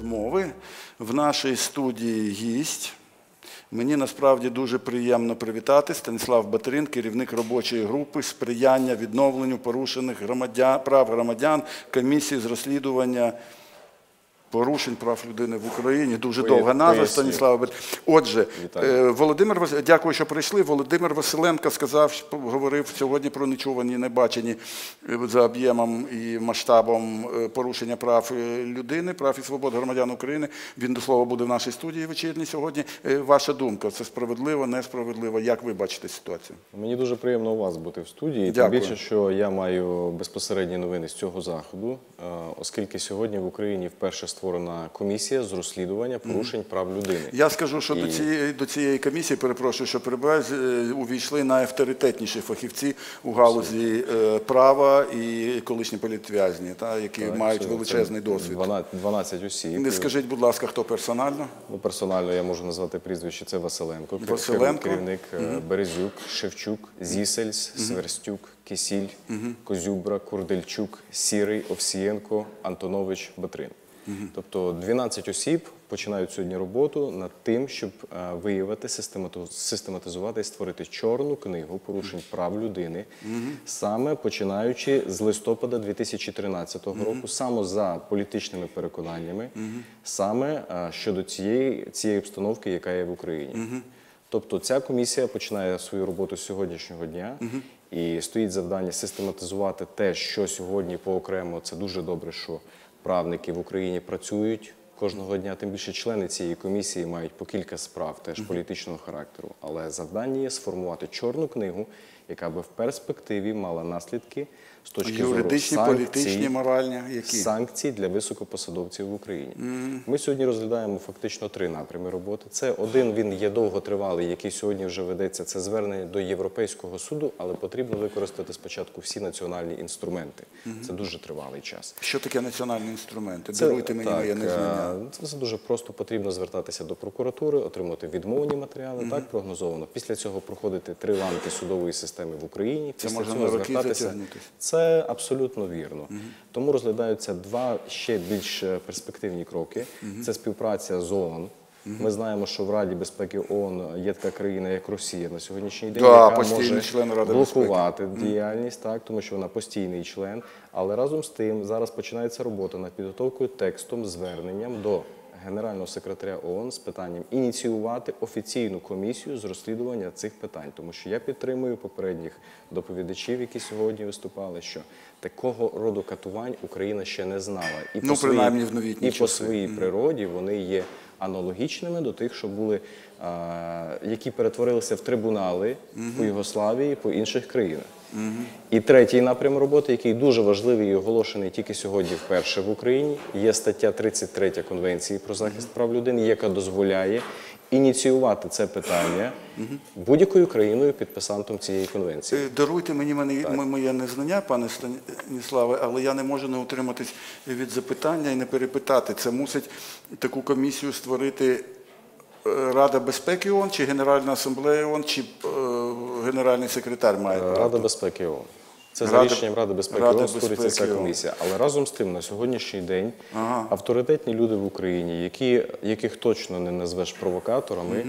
розмови. В нашій студії гість. Мені насправді дуже приємно привітати Станіслав Батрин, керівник робочої групи сприяння відновленню порушених громадян, прав громадян комісії з розслідування порушень прав людини в Україні. Дуже довга назва поясню. Станіслава. Отже, Вітаю. е, Володимир дякую, що прийшли. Володимир Василенко сказав, що говорив сьогодні про нечувані, небачені е, за об'ємом і масштабом е, порушення прав людини, прав і свобод громадян України. Він до слова буде в нашій студії вечірній сьогодні. Ваша думка це справедливо, несправедливо? Як ви бачите ситуацію? Мені дуже приємно у вас бути в студії. Тим більше, що я маю безпосередні новини з цього заходу, оскільки сьогодні в Україні вперше створена комісія з розслідування порушень прав людини. Я скажу, що до цієї до цієї комісії, перепрошую, що перебуваю, е, увійшли найавторитетніші фахівці у галузі е, права і колишні політв'язні, та які Так, мають величезний досвід. 12, 12 осіб. Не скажіть, будь ласка, хто персонально? Ну, персонально я можу назвати прізвище. Це Василенко, Василенко. керівник е, Березюк, Шевчук, Зісельс, Сверстюк, Кисіль, Козюбра, Курдельчук, Сірий, Овсієнко, Антонович, Батрин. Тобто 12 осіб починають сьогодні роботу над тим, щоб е, виявити, систематизувати і створити чорну книгу порушень прав людини, саме починаючи з листопада 2013 року, саме за політичними переконаннями, саме е, щодо цієї, цієї обстановки, яка є в Україні. Тобто ця комісія починає свою роботу з сьогоднішнього дня. І стоїть завдання систематизувати те, що сьогодні поокремо. Це дуже добре, що правники в Україні працюють кожного дня. Тим більше члени цієї комісії мають по кілька справ, теж політичного характеру. Але завдання є сформувати чорну книгу, яка би в перспективі мала наслідки з точки Юридичні, зору санкцій, політичні, моральні, які? санкцій для високопосадовців в Україні. Ми сьогодні розглядаємо фактично три напрями роботи. Це один він є довготривалий, який сьогодні вже ведеться. Це звернення до Європейського суду, але потрібно використати спочатку всі національні інструменти. Це дуже тривалий час. Що таке національні інструменти? Це, Даруйте мені так, моє незнання. е, Це дуже просто. Потрібно звертатися до прокуратури, отримати відмовні матеріали. Так прогнозовано. Після цього проходити три ланки судової системи в Україні. Це можна цього звертатися. затягнутися. Це абсолютно вірно. Тому розглядаються два ще більш е, перспективні кроки. Це співпраця з ООН. Ми знаємо, що в Раді безпеки ООН є така країна, як Росія на сьогоднішній день, Да, яка може член Ради блокувати діяльність, так тому що вона постійний член. Але разом з тим зараз починається робота над підготовкою текстом, зверненням до генерального секретаря ООН з питанням ініціювати офіційну комісію з розслідування цих питань, тому що я підтримую попередніх доповідачів, які сьогодні виступали, що такого роду катувань Україна ще не знала, і Ну, принаймні, в новітні і по часи. своїй природі вони є аналогічними до тих, що були, а, які перетворилися в трибунали по Югославії, по інших країнах. І третій напрям роботи, який дуже важливий і оголошений тільки сьогодні вперше в Україні, є стаття 33 Конвенції про захист прав людини, яка дозволяє ініціювати це питання будь-якою країною підписантом цієї конвенції. Е, Даруйте мені мене- моє незнання, пане Станіславе, але я не можу не утриматись від запитання і не перепитати. Це мусить таку комісію створити е, Рада безпеки ООН, чи Генеральна асамблея ООН, чи е, генеральний секретар має право? Рада безпеки ООН. Це за рішенням Ради безпеки Рада ООН створюється ця комісія. Але разом з тим, на сьогоднішній день Ага. авторитетні люди в Україні, які, яких точно не назвеш провокаторами,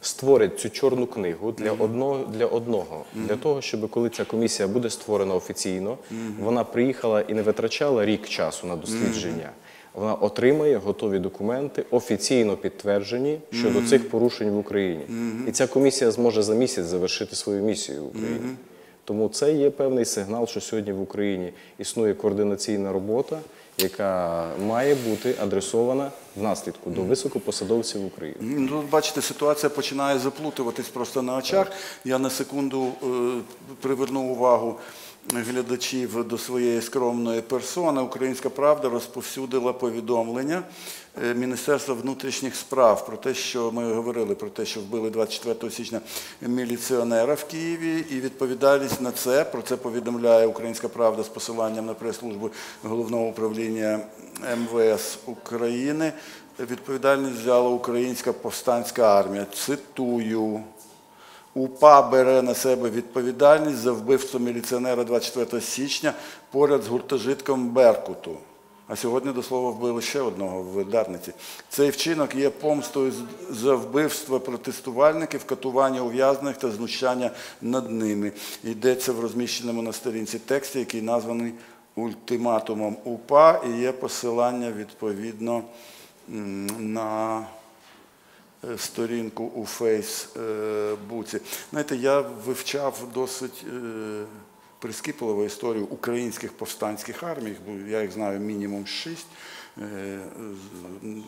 створять цю чорну книгу для одного для одного, для того, щоб коли ця комісія буде створена офіційно, вона приїхала і не витрачала рік часу на дослідження. Вона отримає готові документи, офіційно підтверджені щодо цих порушень в Україні. І ця комісія зможе за місяць завершити свою місію в Україні. Тому це є певний сигнал, що сьогодні в Україні існує координаційна робота, яка має бути адресована в наслідку до високопосадовців України. Ну, бачите, ситуація починає заплутуватись просто на очах. Я на секунду е, приверну увагу глядачів до своєї скромної персони. Українська правда розповсюдила повідомлення е, Міністерства внутрішніх справ про те, що ми говорили про те, що вбили 24 січня міліціонера в Києві, і відповідальність на це про це повідомляє Українська правда з посиланням на прес-службу головного управління МВС України. Відповідальність взяла Українська повстанська армія. Цитую. УПА бере на себе відповідальність за вбивство міліціонера 24 січня поряд з гуртожитком Беркуту. А сьогодні, до слова, вбили ще одного в Дарниці. Цей вчинок є помстою за вбивство протестувальників, катування ув'язнених та знущання над ними. Йдеться в розміщеному на сторінці тексті, який названий ультиматумом УПА, і є посилання відповідно на е, сторінку у Фейсбуці. Знаєте, я вивчав досить е, прискіпливо історію українських повстанських армій, я їх знаю мінімум шість. Е,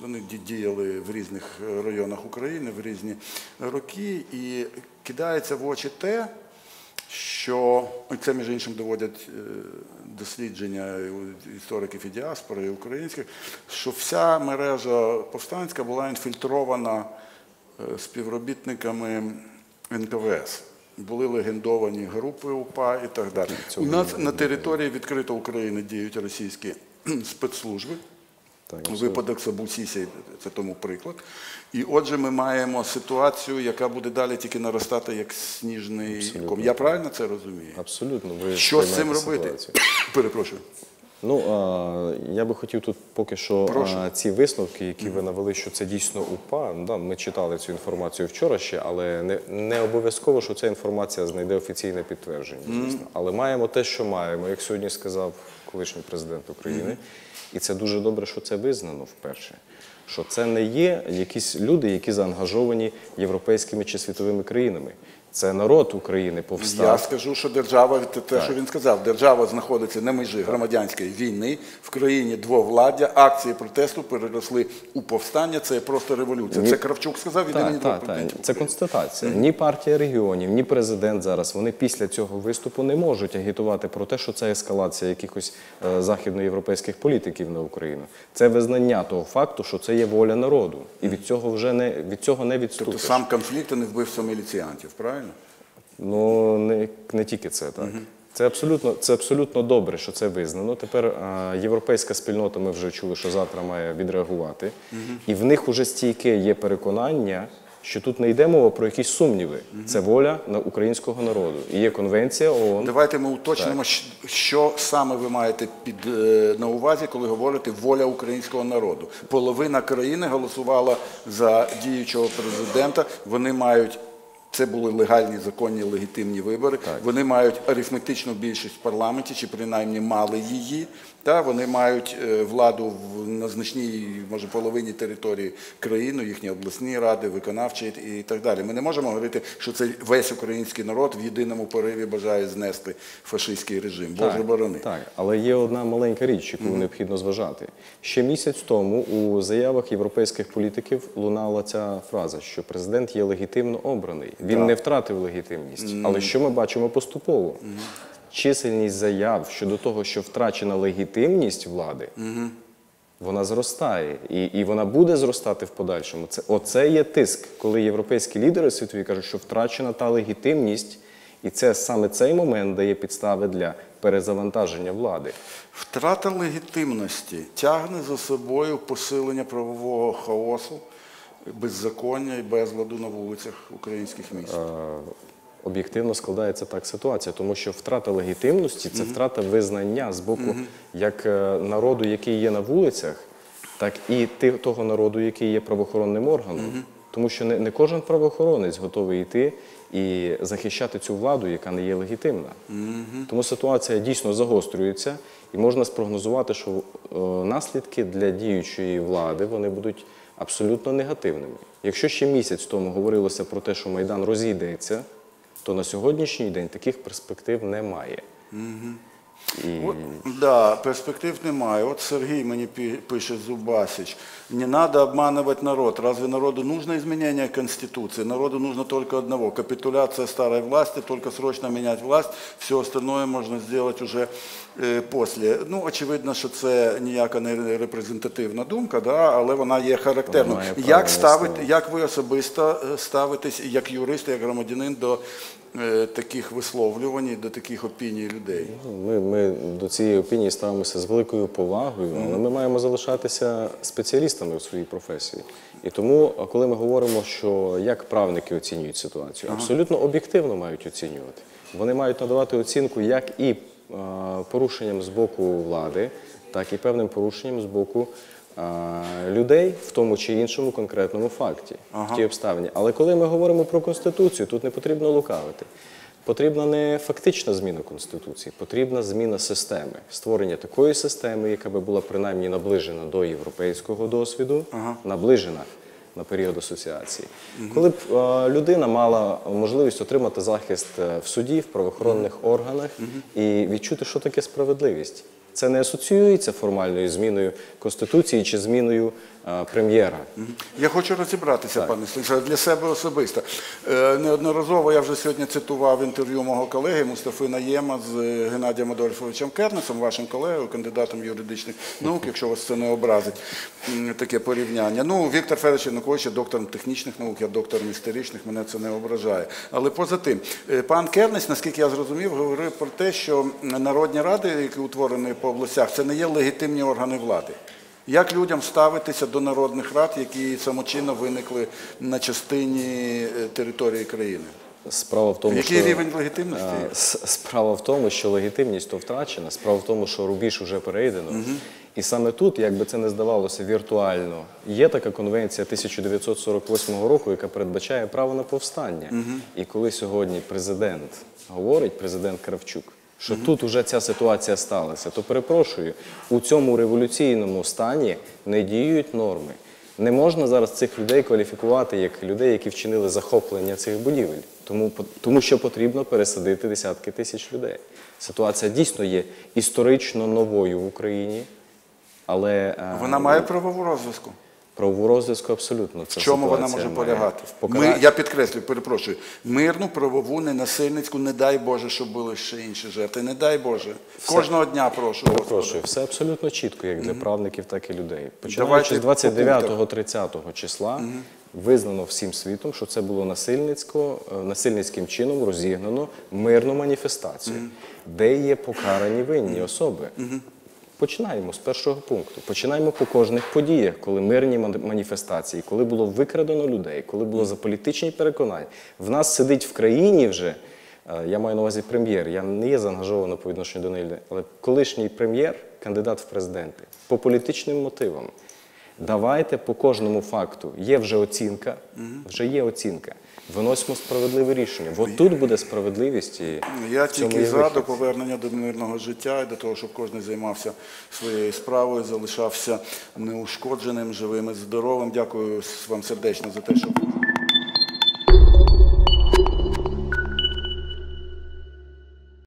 Вони діяли в різних районах України в різні роки, і кидається в очі те, що це між іншим доводять е, дослідження істориків і діаспори, і українських, що вся мережа повстанська була інфільтрована е, співробітниками НКВС. Були легендовані групи УПА і так далі. У нас на території відкрито України діють російські спецслужби. Так, Випадок Сабусісі це тому приклад. І отже, ми маємо ситуацію, яка буде далі тільки наростати як сніжний ком. Я правильно це розумію? Абсолютно. Ви Що з цим робити? Перепрошую. Ну, а, я би хотів тут поки що а, ці висновки, які ви навели, що це дійсно УПА. Да, ми читали цю інформацію вчора ще, але не, не обов'язково, що ця інформація знайде офіційне підтвердження. Звісно. Але маємо те, що маємо, як сьогодні сказав колишній президент України. І це дуже добре, що це визнано вперше. Що це не є якісь люди, які заангажовані європейськими чи світовими країнами. Це народ України повстав. Я скажу, що держава, те, те, що він сказав, держава знаходиться на межі громадянської війни в країні двовладдя, акції протесту переросли у повстання. Це просто революція. Ні. Це Кравчук сказав від імені Так, так, так. Це констатація. Ні партія регіонів, ні президент зараз. Вони після цього виступу не можуть агітувати про те, що це ескалація якихось е, західноєвропейських політиків на Україну. Це визнання того факту, що це є воля народу, і від цього вже не від цього не Тобто сам конфлікт, не вбивство міліціантів, правильно? Ну не, не тільки це так. Це абсолютно, це абсолютно добре, що це визнано. Тепер а, європейська спільнота, ми вже чули, що завтра має відреагувати. І в них уже стійке є переконання, що тут не йде мова про якісь сумніви. Це воля на українського народу. І є конвенція ООН. Давайте ми уточнимо, щ- що саме ви маєте під е, на увазі, коли говорите воля українського народу. Половина країни голосувала за діючого президента. Вони мають. Це були легальні, законні, легітимні вибори. Вони мають арифметичну більшість в парламенті, чи принаймні мали її. Та вони мають е, владу в на значній, може, половині території країни, їхні обласні ради, виконавчі і так далі. Ми не можемо говорити, що це весь український народ в єдиному пориві бажає знести фашистський режим. Боже борони. Так, але є одна маленька річ, яку необхідно зважати. Ще місяць тому у заявах європейських політиків лунала ця фраза, що президент є легітимно обраний. Він не втратив легітимність. Але що ми бачимо поступово? Чисельність заяв щодо того, що втрачена легітимність влади, вона зростає, і, і вона буде зростати в подальшому. Це оце є тиск, коли європейські лідери світові кажуть, що втрачена та легітимність, і це саме цей момент дає підстави для перезавантаження влади. Втрата легітимності тягне за собою посилення правового хаосу, беззаконня і безладу на вулицях українських міст. Е, Об'єктивно складається так ситуація, тому що втрата легітимності це втрата визнання з боку як е, народу, який є на вулицях, так і того народу, який є правоохоронним органом. Тому що не, кожен правоохоронець готовий йти і захищати цю владу, яка не є легітимна. Тому ситуація дійсно загострюється, і можна спрогнозувати, що е, наслідки для діючої влади вони будуть абсолютно негативними. Якщо ще місяць тому говорилося про те, що Майдан розійдеться, то на сьогоднішній день таких перспектив немає. І... От, да, перспектив немає. От Сергій мені пише Зубасич. Не надо обманывать народ. Разве народу нужно изменение Конституции? Народу нужно только одного. Капитуляция старой власти, только срочно менять власть. Все остальное можно сделать уже е, после. Ну, очевидно, що це ніяка не репрезентативна думка, да, але вона є характерною. Як ставити, як ви особисто е, ставитесь, як юрист, як громадянин до е, таких висловлювань, до таких опіній людей? Ми, ми до цієї опінії ставимося з великою повагою, але ми маємо залишатися спеціалістами у своїй професії. І тому, коли ми говоримо, що як правники оцінюють ситуацію, абсолютно об'єктивно мають оцінювати. Вони мають надавати оцінку як і е, порушенням з боку влади, так і певним порушенням з боку людей в тому чи іншому конкретному факті, в тій обставині. Але коли ми говоримо про Конституцію, тут не потрібно лукавити. Потрібна не фактична зміна Конституції, потрібна зміна системи, створення такої системи, яка би була принаймні наближена до європейського досвіду, наближена на період асоціації. Коли б е, людина мала можливість отримати захист е, в суді, в правоохоронних органах і відчути, що таке справедливість. Це не асоціюється формальною зміною Конституції чи зміною прем'єра. Я хочу розібратися, пане Станіславе, для себе особисто. Е, Неодноразово я вже сьогодні цитував інтерв'ю мого колеги Мустафи Наєма з е, Геннадієм Адольфовичем Кернесом, вашим колегою, кандидатом юридичних наук, якщо вас це не образить, таке порівняння. Ну, Віктор Федорович Янукович є доктором технічних наук, я доктором історичних, мене це не ображає. Але поза тим, е, пан Кернес, наскільки я зрозумів, говорив про те, що народні ради, які утворені по областях, це не є легітимні органи влади. Як людям ставитися до народних рад, які самочинно виникли на частині е, території країни? Справа в тому, Який що рівень легітимності? Е, Справа в тому, що легітимність то втрачена, справа в тому, що рубіж вже перейдено. І саме тут, як би це не здавалося віртуально, є така конвенція 1948 року, яка передбачає право на повстання. І коли сьогодні президент говорить, президент Кравчук, що тут уже ця ситуація сталася, то перепрошую, у цьому революційному стані не діють норми. Не можна зараз цих людей кваліфікувати як людей, які вчинили захоплення цих будівель, тому, тому що потрібно пересадити десятки тисяч людей. Ситуація дійсно є історично новою в Україні, але е, Вона має правову розв'язку. Правову розв'язку абсолютно В чому вона може полягати? Ми, я підкреслюю, перепрошую, мирну, правову, ненасильницьку, не дай Боже, щоб були ще інші жертви. Не дай Боже. Кожного дня прошу. Перепрошую, все абсолютно чітко, як для правників, так і людей. Починаючи з по 29-30 числа визнано всім світом, що це було насильницько, е, насильницьким чином розігнано мирну маніфестацію, де є покарані винні особи. Починаємо з першого пункту. Починаємо по кожних подіях, коли мирні маніфестації, коли було викрадено людей, коли було за політичні переконання. В нас сидить в країні вже, е, я маю на увазі прем'єр, я не є заангажовано по відношенню до неї, але колишній прем'єр, кандидат в президенти, по політичним мотивам. Давайте по кожному факту. Є вже оцінка, вже є оцінка. Виносимо справедливе рішення. От тут буде справедливість і Я в цьому тільки є за вихід. до повернення до мирного життя і до того, щоб кожен займався своєю справою, залишався неушкодженим, живим і здоровим. Дякую вам сердечно за те, що